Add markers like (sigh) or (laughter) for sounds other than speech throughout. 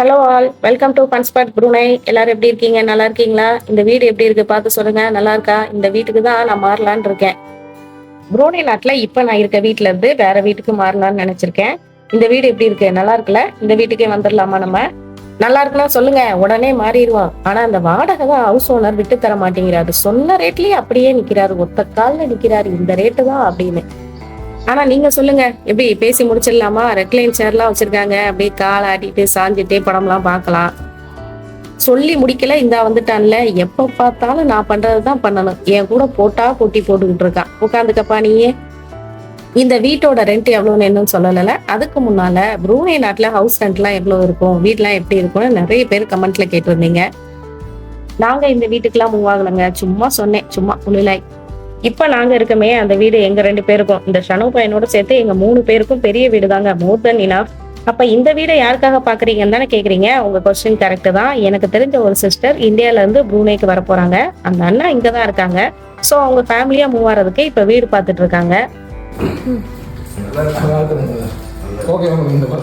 Hello all welcome to பன்ஸ்பாட் Brunei எல்லாரும் எப்படி இருக்கீங்க? நல்லா இருக்கீங்களா? இந்த வீடு எப்படி இருக்கு? பார்த்து சொல்லுங்க. நல்லா இருக்கா? இந்த வீட்டுக்கு தான் நான் மாறலான்னு இருக்கேன். ப்ரூனை நாட்டில் இப்போ நான் இருக்க வீட்டில இருந்து வேற வீட்டுக்கு மாறலாம்னு நினைச்சிருக்கேன். இந்த வீடு எப்படி இருக்கு? நல்லா இருக்குல்ல? இந்த வீட்டுக்கே வந்துடலாமா நம்ம? நல்லா இருக்குன்னா சொல்லுங்க. உடனே மாறிடுவோம். ஆனா அந்த வாடகை தான் ஹவுஸ் ஓனர் விட்டு தர மாட்டேங்கிறாரு. சொன்ன ரேட்லயே அப்படியே நிக்கிறாரு. ஒத்த காலில் நிக்கிறாரு. இந்த ரேட்டு தான் அப்படின்னு. ஆனா நீங்க சொல்லுங்க. எப்படி பேசி முடிச்சிடலாமா? ரெக்லைன் சேர்லாம் வச்சிருக்காங்க. அப்படியே கால் ஆட்டிட்டு சாஞ்சிட்டே படம்லாம் பார்க்கலாம். சொல்லி முடிக்கல இந்தா வந்துட்டான்ல. எப்ப பார்த்தாலும் நான் பண்றதுதான் பண்ணணும். என் கூட போட்டா போட்டி போட்டுக்கிட்டு இருக்கான் உட்காந்துக்கப்பா நீயே. இந்த வீட்டோட ரெண்ட் எவ்வளோன்னு என்னன்னு சொல்லல அதுக்கு முன்னால ப்ரூனே நாட்டுல ஹவுஸ் ரெண்ட்லாம் எவ்வளவு இருக்கும்? வீட்லாம் எப்படி இருக்கும்னு நிறைய பேர் கமெண்ட்ல கேட்டிருந்தீங்க. நாங்க இந்த வீட்டுக்குலாம் மூவ் ஆகலைங்க. சும்மா சொன்னேன். சும்மா புலிலாய் இப்ப நாங்க இருக்கமே அந்த வீடு எங்க ரெண்டு பேருக்கும். இந்த ஷனு பையனோட சேர்த்து எங்க மூணு பேருக்கும் பெரிய வீடு தாங்க மோர் தென் இனஃப் அப்ப இந்த வீடை யாருக்காக பாக்குறீங்கன்னு தானே கேக்குறீங்க? உங்க கொஸ்டின் கரெக்ட் தான். எனக்கு தெரிஞ்ச ஒரு சிஸ்டர் இந்தியால இருந்து ப்ரூனேக்கு வர போறாங்க. அந்த அண்ணா இங்க தான் இருக்காங்க. சோ அவங்க ஃபேமிலியா மூவ் ஆறதுக்கு இப்ப வீடு பார்த்துட்டு இருக்காங்க. ஓகே உங்களுக்கு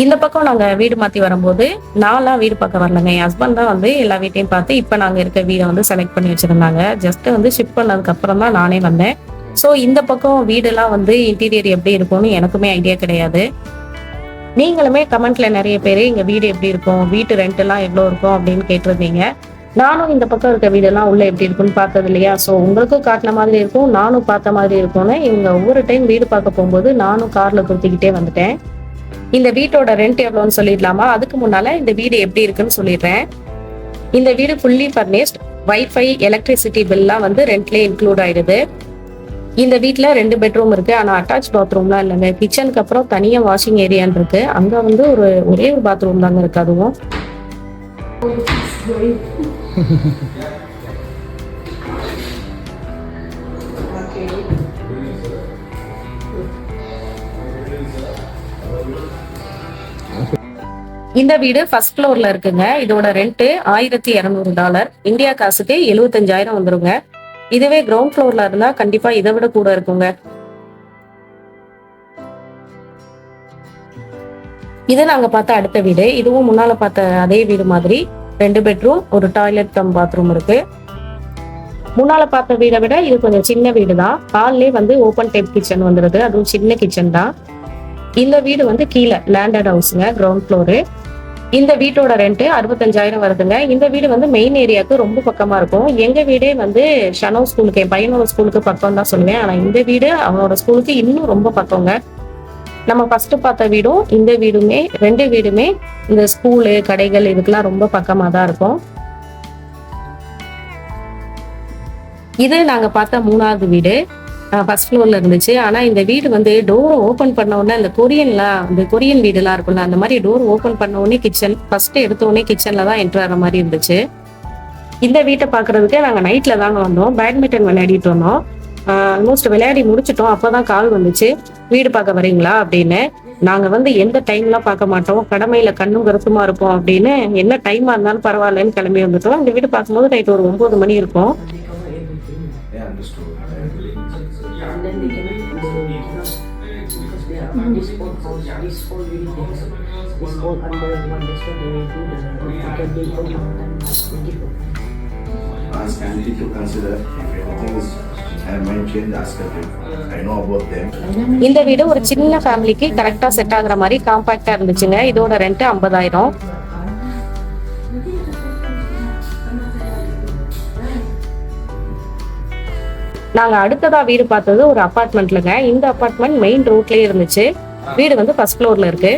இந்த பக்கம் நாங்க வீடு மாத்தி வரும்போது நான்லாம் வீடு பார்க்க வரலங்க. என் ஹஸ்பண்ட் தான் வந்து எல்லா வீட்டையும் பார்த்து இப்ப நாங்க இருக்க வீடை வந்து செலக்ட் பண்ணி வச்சிருந்தாங்க. ஜஸ்ட் வந்து ஷிஃப்ட் பண்ணதுக்கு அப்புறம் தான் நானே வந்தேன். ஸோ இந்த பக்கம் வீடெல்லாம் வந்து இன்டீரியர் எப்படி இருக்கும்னு எனக்குமே ஐடியா கிடையாது. நீங்களுமே கமெண்ட்ல நிறைய பேர் எங்க வீடு எப்படி இருக்கும்? வீட்டு ரெண்ட் எல்லாம் எவ்வளவு இருக்கும்? அப்படின்னு கேட்டிருந்தீங்க. நானும் இந்த பக்கம் இருக்க வீடெல்லாம் உள்ள எப்படி இருக்கும்னு பார்த்தது இல்லையா? ஸோ உங்களுக்கும் காட்டின மாதிரி இருக்கும் நானும் பார்த்த மாதிரி இருக்கும்னு இவங்க ஒவ்வொரு டைம் வீடு பார்க்க போகும்போது நானும் கார்ல குத்திக்கிட்டே வந்துட்டேன். இந்த வீட்டோட ரெண்ட் எவ்வளோன்னு சொல்லிடலாமா? அதுக்கு முன்னால இந்த வீடு எப்படி இருக்குன்னு சொல்லிடுறேன். இந்த வீடு ஃபுல்லி ஃபர்னிஷ்ட் வைஃபை எலக்ட்ரிசிட்டி பில்லாம் வந்து ரெண்ட்லேயே இன்க்ளூட் ஆயிடுது. இந்த வீட்டில் ரெண்டு பெட்ரூம் இருக்கு. ஆனால் அட்டாச் பாத்ரூம்லாம் இல்லைங்க. கிச்சனுக்கு அப்புறம் தனியாக வாஷிங் ஏரியான் இருக்கு. அங்கே வந்து ஒரு ஒரே ஒரு பாத்ரூம் தாங்க இருக்கு அதுவும். (laughs) இந்த வீடு ஃபர்ஸ்ட் ஃப்ளோர்ல இருக்குங்க. இதோட ரெண்ட் ஆயிரத்தி இரநூறு டாலர் இந்தியா காசுக்கு எழுபத்தஞ்சாயிரம் வந்துருங்க. இதுவே கிரவுண்ட் ஃப்ளோர்ல இருந்தா கண்டிப்பா இதை விட கூட இருக்குங்க. இது நாங்க பார்த்த அடுத்த வீடு. இதுவும் முன்னால பார்த்த அதே வீடு மாதிரி. ரெண்டு பெட்ரூம் ஒரு டாய்லெட் கம் பாத்ரூம் இருக்கு. முன்னால பார்த்த வீடை விட இது கொஞ்சம் சின்ன வீடு தான். ஹால்லே வந்து ஓப்பன் டைப் கிச்சன் வந்துருது. அதுவும் சின்ன கிச்சன் தான். இந்த வீடு வந்து கீழே லேண்டட் ஹவுஸுங்க கிரவுண்ட் ஃப்ளோரு இந்த வீட்டோட ரெண்ட் அறுபத்தஞ்சாயிரம் வருதுங்க. இந்த வீடு வந்து மெயின் ஏரியாவுக்கு ரொம்ப பக்கமா இருக்கும். எங்க வீடே வந்து ஷனோ ஸ்கூலுக்கு என் பையனோட ஸ்கூலுக்கு பக்கம் தான் சொல்லுவேன். ஆனா இந்த வீடு அவனோட ஸ்கூலுக்கு இன்னும் ரொம்ப பக்கங்க. நம்ம ஃபர்ஸ்ட் பார்த்த வீடும் இந்த வீடுமே ரெண்டு வீடுமே இந்த ஸ்கூலு கடைகள் இதுக்கெல்லாம் ரொம்ப பக்கமா தான் இருக்கும். இது நாங்க பார்த்த மூணாவது வீடு. ஃபர்ஸ்ட் ஃப்ளோர்ல இருந்துச்சு. ஆனா இந்த வீடு வந்து டோர் ஓபன் பண்ண உடனே இந்த கொரியன்லாம் இந்த கொரியன் வீடுலாம் இருக்கும்ல அந்த மாதிரி டோர் ஓபன் பண்ண உடனே கிச்சன் ஃபர்ஸ்ட் எடுத்த உடனே கிச்சன்ல தான் என்ட்ரு ஆகிற மாதிரி இருந்துச்சு. இந்த வீட்டை பார்க்கறதுக்கு நாங்க நைட்ல தாங்க வந்தோம். பேட்மிண்டன் விளையாடிட்டு வந்தோம் ஆல்மோஸ்ட் விளையாடி முடிச்சிட்டோம். அப்பதான் கால் வந்துச்சு. வீடு பார்க்க வரீங்களா? அப்படின்னு. நாங்க வந்து எந்த டைம்லாம் பார்க்க மாட்டோம். கடமையில கண்ணும் கருத்துமா இருப்போம் அப்படின்னு. என்ன டைமா இருந்தாலும் பரவாயில்லன்னு கிளம்பி வந்துட்டோம். இந்த வீடு பார்க்கும்போது நைட் ஒரு ஒன்பது மணி இருக்கும். Are this whole house, this whole building, this all under one. That's why they do they can. They give Ask Auntie to consider if anything is. இந்த வீடு ஒரு சின்ன ஃபேமிலிக்கு கரெக்டா செட் ஆகுற மாதிரி காம்பாக்டா இருந்துச்சுங்க இதோட ரெண்ட் ஐம்பதாயிரம் நாங்க அடுத்ததா வீடு பார்த்தது ஒரு அப்பார்ட்மெண்ட்லங்க. இந்த அபார்ட்மெண்ட் மெயின் ரோட்லயே இருந்துச்சு. வீடு வந்து ஃபர்ஸ்ட் ஃப்ளோர்ல இருக்கு.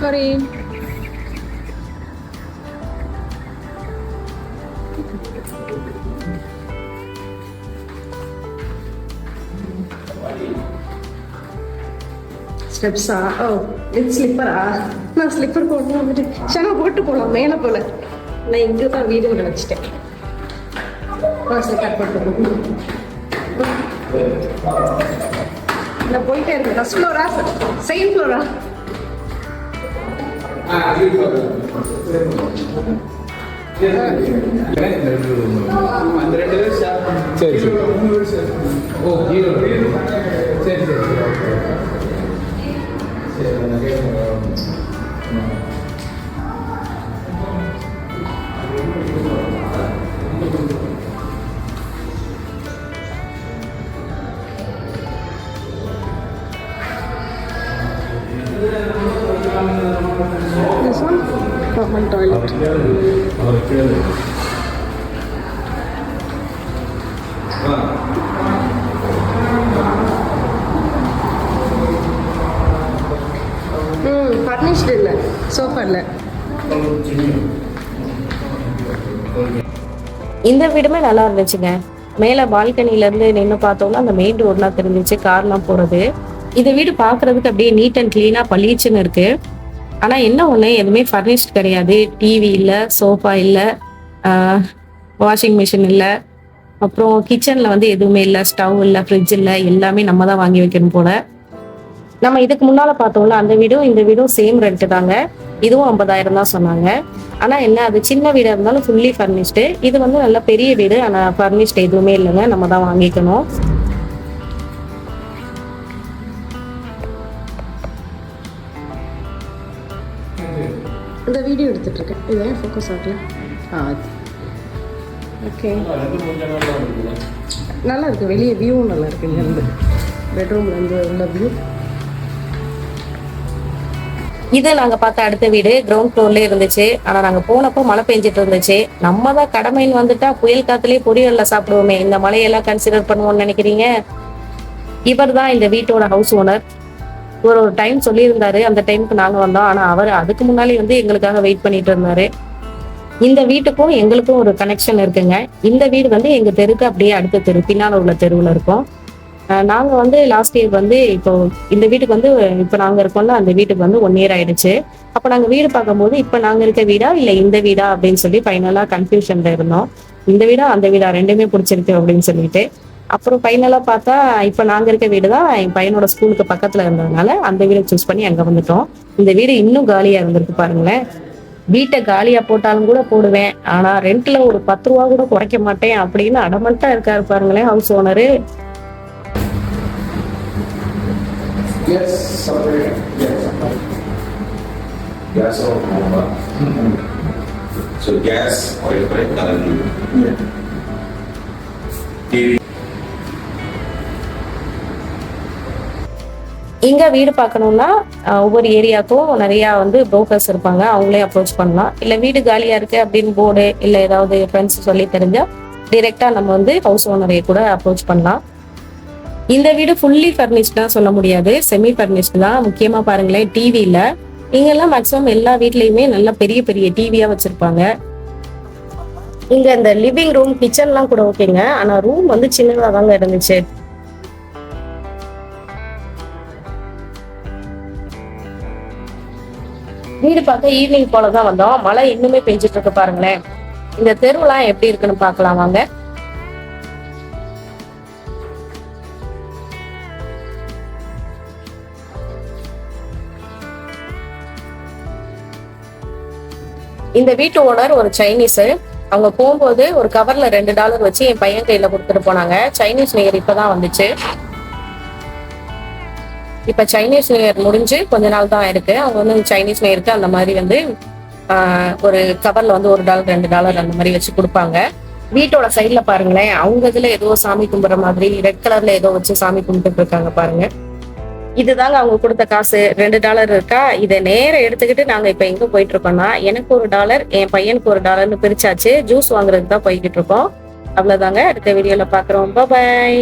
சாரி ஸ்டெப்ஸா ஓ இது ஸ்லிப்பரா நான் ஸ்லிப்பர் போட்டு வந்துட்டு ஷனா போட்டு போகலாம் மேலே போல. நான் இங்கே தான் வீடியோ நினச்சிட்டேன் நான் ஸ்லிப்பர் போட்டு நான் போயிட்டே இருக்கேன். ஃபஸ்ட் ஃப்ளோரா செகண்ட் ஃப்ளோரா ரெண்டு சரி சரி. ஓ ஜீரோ சரி சரி. சரி ஓகே வரல இந்த வீடுமே நல்லா இருந்துச்சுங்க. மேலே பால்கனிலேருந்து நின்று பார்த்தோம்னா அந்த மெயின் ரோட்லாம் தெரிஞ்சிச்சு கார்லாம் போகிறது இந்த வீடு பார்க்குறதுக்கு அப்படியே நீட் அண்ட் க்ளீனாக பளிச்சுன்னு இருக்கு. ஆனால் என்ன ஒன்று எதுவுமே ஃபர்னிஷ்ட் கிடையாது. டிவி இல்லை சோஃபா இல்லை வாஷிங் மிஷின் இல்லை. அப்புறம் கிச்சனில் வந்து எதுவுமே இல்லை ஸ்டவ் இல்லை ஃப்ரிட்ஜ் இல்லை எல்லாமே நம்ம தான் வாங்கி வைக்கணும் போல. நம்ம இதுக்கு முன்னால பார்த்தோம்ல அந்த வீடும் இந்த வீடும் சேம் ரெண்ட் தாங்க. இதுவும் ஐம்பதாயிரம் தான் சொன்னாங்க. ஆனா என்ன அது சின்ன வீடா இருந்தாலும் ஃபுல்லி ஃபர்னிஷ்டு இது வந்து நல்ல பெரிய வீடு. ஆனா ஃபர்னிஷ்டு எதுவுமே இல்லைங்க. நம்ம தான் வாங்கிக்கணும். இந்த வீடியோ எடுத்துட்டு இருக்கேன் இது ஏன் ஃபோக்கஸ் ஆகல? ஆ ஓகே நல்லா இருக்கு. வெளியே வியூவும் நல்லா இருக்கு. இங்கேருந்து பெட்ரூம்ல இருந்து உள்ள வியூ இது நாங்க பார்த்த அடுத்த வீடு கிரவுண்ட் ஃப்ளோர்ல இருந்துச்சு. ஆனா நாங்க போனப்போ மழை பெஞ்சிட்டு இருந்துச்சு. நம்ம தான் கடமைன்னு வந்துட்டா புயல் காத்துலயே பொரியல்ல சாப்பிடுவோமே. இந்த மழையெல்லாம் கன்சிடர் பண்ணுவோம்னு நினைக்கிறீங்க? இவர் தான் இந்த வீட்டோட ஹவுஸ் ஓனர் ஒரு ஒரு டைம் சொல்லியிருந்தாரு. அந்த டைமுக்கு நாங்க வந்தோம். ஆனா அவர் அதுக்கு முன்னாலே வந்து எங்களுக்காக வெயிட் பண்ணிட்டு இருந்தாரு. இந்த வீட்டுக்கும் எங்களுக்கும் ஒரு கனெக்ஷன் இருக்குங்க. இந்த வீடு வந்து எங்க தெருக்கு அப்படியே அடுத்த தெரு பின்னால உள்ள தெருவுல இருக்கும். நாங்கள் நாங்க வந்து லாஸ்ட் இயர் வந்து இப்போ இந்த வீட்டுக்கு வந்து இப்போ நாங்க இருக்கோம்ல அந்த வீட்டுக்கு வந்து ஒன் இயர் ஆயிடுச்சு. அப்போ நாங்க வீடு பார்க்கும்போது இப்போ நாங்க இருக்க வீடா இல்ல இந்த வீடா அப்படின்னு சொல்லி ஃபைனலா கன்ஃபியூஷன்ல இருந்தோம். இந்த வீடா அந்த வீடா ரெண்டுமே பிடிச்சிருக்கு அப்படின்னு சொல்லிட்டு. அப்புறம் ஃபைனலா பார்த்தா இப்போ நாங்க இருக்க வீடு தான் என் பையனோட ஸ்கூலுக்கு பக்கத்துல இருந்ததுனால அந்த வீடை சூஸ் பண்ணி அங்க வந்துட்டோம். இந்த வீடு இன்னும் காலியா இருந்திருக்கு பாருங்களேன். வீட்டை காலியா போட்டாலும் கூட போடுவேன். ஆனா ரெண்ட்ல ஒரு பத்து ரூபா கூட குறைக்க மாட்டேன் அப்படின்னு அடமட்டா இருக்காரு பாருங்களேன் house owner Yes, sorry. Yes. gas or Nova. So gas, oil pipe, current. TV. இங்க வீடு பார்க்கணும்னா அஹ், ஒவ்வொரு ஏரியாவுக்கும் நிறைய வந்து புரோக்கர்ஸ் இருப்பாங்க அவங்களே அப்ரோச் பண்ணலாம் இல்ல வீடு காலியா இருக்கு அப்படின்னு போர்டு இல்ல ஏதாவது ஃப்ரெண்ட்ஸ் சொல்லி தெரிஞ்சா டிரெக்டா நம்ம வந்து ஹவுஸ் ஓனரை கூட அப்ரோச் பண்ணலாம் இந்த வீடு ஃபுல்லி ஃபர்னிஷ்டா சொல்ல முடியாது. செமி ஃபர்னிஷ்டு தான். முக்கியமா பாருங்களேன் டிவியில இங்கெல்லாம் மேக்ஸிமம் எல்லா வீட்லயுமே நல்லா பெரிய பெரிய டிவியா வச்சிருப்பாங்க. இங்க இந்த லிவிங் ரூம் கிச்சன்லாம் கூட ஓகேங்க ஆனா ரூம் வந்து சின்னதா தாங்க இருந்துச்சு. வீடு பார்க்க ஈவினிங் போல தான் வந்தோம். மழை இன்னுமே பெஞ்சிட்டு இருக்கு பாருங்களேன். இந்த தெருவெல்லாம் எப்படி இருக்குன்னு பார்க்கலாம் வாங்க. இந்த வீட்டு ஓனர் ஒரு சைனீஸ் அவங்க போகும்போது ஒரு கவர்ல ரெண்டு டாலர் வச்சு என் பையன் கையில கொடுத்துட்டு போனாங்க. சைனீஸ் நியர் இப்பதான் வந்துச்சு. இப்ப சைனீஸ் நியர் முடிஞ்சு கொஞ்ச நாள் தான் இருக்கு. அவங்க வந்து சைனீஸ் நியருக்கு அந்த மாதிரி வந்து ஆஹ், ஒரு கவர்ல வந்து ஒரு டாலர் ரெண்டு டாலர் அந்த மாதிரி வச்சு கொடுப்பாங்க. வீட்டோட சைட்ல பாருங்களேன் அவங்க இதுல ஏதோ சாமி கும்பிடுற மாதிரி ரெட் கலர்ல ஏதோ வச்சு சாமி கும்பிட்டு இருக்காங்க பாருங்க. இதுதாங்க அவங்க கொடுத்த காசு. ரெண்டு டாலர் இருக்கா? இதை நேரம் எடுத்துக்கிட்டு நாங்க இப்ப எங்க போயிட்டு இருக்கோம்னா எனக்கு ஒரு டாலர் என் பையனுக்கு ஒரு டாலர்னு பிரிச்சாச்சு. ஜூஸ் வாங்குறதுக்கு தான் போய்கிட்டு இருக்கோம் அவ்வளவுதாங்க. அடுத்த வீடியோல பாக்குறோம். பாய்